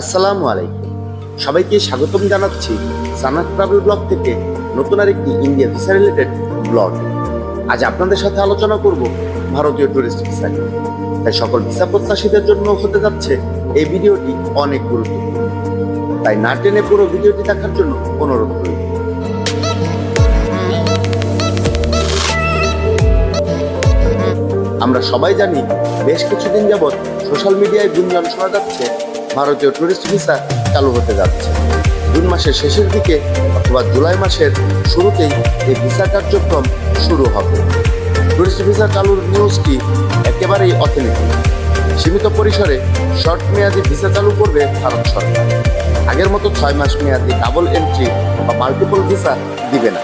আসসালামু আলাইকুম। সবাইকে স্বাগতম জানাচ্ছি সানাত ট্রাভেল ব্লগ থেকে নতুন আরেকটি ইন্ডিয়া ভিসা রিলেটেড ব্লগ। আজ আপনাদের সাথে আলোচনা করব ভারতীয় টুরিস্ট ভিসা নিয়ে। তাই সকল ভিসা প্রত্যাশীদের জন্য হতে যাচ্ছে এই ভিডিওটি অনেক গুরুত্বপূর্ণ। তাই না টেনে পুরো ভিডিওটি দেখার জন্য অনুরোধ করি। আমরা সবাই জানি বেশ কিছুদিন যাবৎ সোশ্যাল মিডিয়ায় গুঞ্জন শোনা যাচ্ছে ভারতীয় টুরিস্ট ভিসা চালু হতে যাচ্ছে। জুন মাসের শেষের দিকে অথবা জুলাই মাসের শুরুতেই এই ভিসা কার্যক্রম শুরু হবে। টুরিস্ট ভিসা চালুর নিউজটি একেবারেই অথেন্টিক সীমিত পরিসরে শর্ট মেয়াদি ভিসা চালু করবে ভারত সরকার। আগের মতো ছয় মাস মেয়াদি ডাবল এন্ট্রি বা মাল্টিপল ভিসা দিবে না।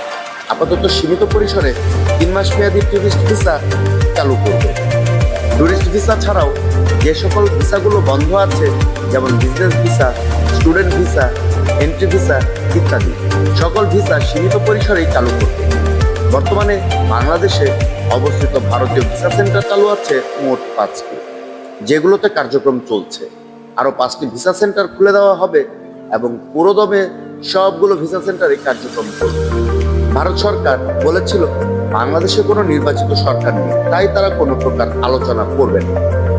আপাতত সীমিত পরিসরে তিন মাস মেয়াদি টুরিস্ট ভিসা চালু করবে। টুরিস্ট ভিসা ছাড়াও যে সকল ভিসাগুলো বন্ধ আছে যেমন business visa student visa entry visa ইত্যাদি। সকল ভিসা সীমিত পরিসরেই চালু করবে। বর্তমানে বাংলাদেশে অবস্থিত ভারতীয় ভিসা সেন্টার চালু আছে মোট পাঁচটি। যেগুলোতে কার্যক্রম চলছে। আরও পাঁচটি ভিসা সেন্টার খুলে দেওয়া হবে এবং পুরোদমে সবগুলো ভিসা সেন্টারে কার্যক্রম চলবে ভারত সরকার বলেছিল, বাংলাদেশে কোনো নির্বাচিত সরকার নেই। তাই তারা কোনো প্রকার আলোচনা করবে না।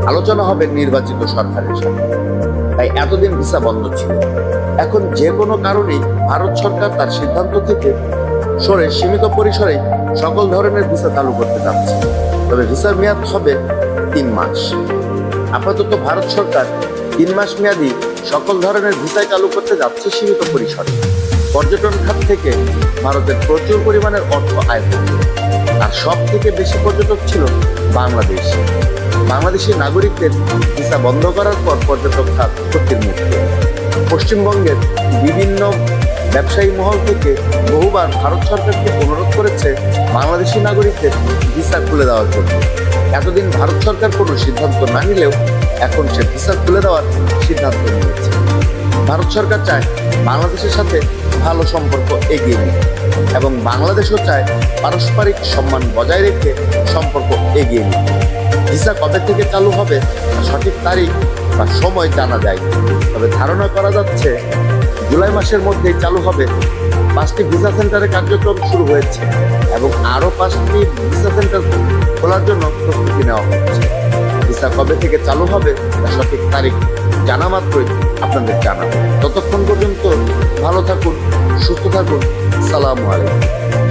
আলোচনা হবে নির্বাচিত সরকারের সাথে। তাই এতদিন ভিসা বন্ধ ছিল। এখন যে কোনো কারণেই ভারত সরকার তার সিদ্ধান্ত থেকে সরে সীমিত পরিসরে সকল ধরনের ভিসা চালু করতে যাচ্ছে। তবে ভিসার মেয়াদ হবে তিন মাস। আপাতত ভারত সরকার তিন মাস মেয়াদি সকল ধরনের ভিসায় চালু করতে যাচ্ছে সীমিত পরিসরে। পর্যটন খাত থেকে ভারতের প্রচুর পরিমাণের অর্থ আয় করছে। সব থেকে বেশি পর্যটক ছিল বাংলাদেশ। বাংলাদেশি নাগরিকদের ভিসা বন্ধ করার পর পর্যটক খাত ক্ষতির মুক্ত পশ্চিমবঙ্গের বিভিন্ন ব্যবসায়ী মহল থেকে বহুবার ভারত সরকারকে অনুরোধ করেছে বাংলাদেশি নাগরিকদের ভিসা খুলে দেওয়ার জন্য। এতদিন ভারত সরকার কোনো সিদ্ধান্ত না নিলেও এখন সে ভিসা খুলে দেওয়ার সিদ্ধান্ত নিয়েছে। ভারত সরকার চায় বাংলাদেশের সাথে ভালো সম্পর্ক এগিয়ে নিতে এবং বাংলাদেশও চায় পারস্পরিক সম্মান বজায় রেখে সম্পর্ক এগিয়ে নিতে ভিসা কবে থেকে চালু হবে, সঠিক তারিখ বা সময় জানা যায় তবে ধারণা করা যাচ্ছে জুলাই মাসের মধ্যেই চালু হবে। পাঁচটি ভিসা সেন্টারে কার্যক্রম শুরু হয়েছে এবং আরও পাঁচটি ভিসা সেন্টার খোলার জন্য প্রস্তুতি নেওয়া হচ্ছে। ভিসা কবে থেকে চালু হবে, তা সঠিক তারিখ জানা মাত্রই আপনাদের জানাব ততক্ষণ পর্যন্ত ভালো থাকুন সুস্থ থাকুন। সালাম আলাইকুম।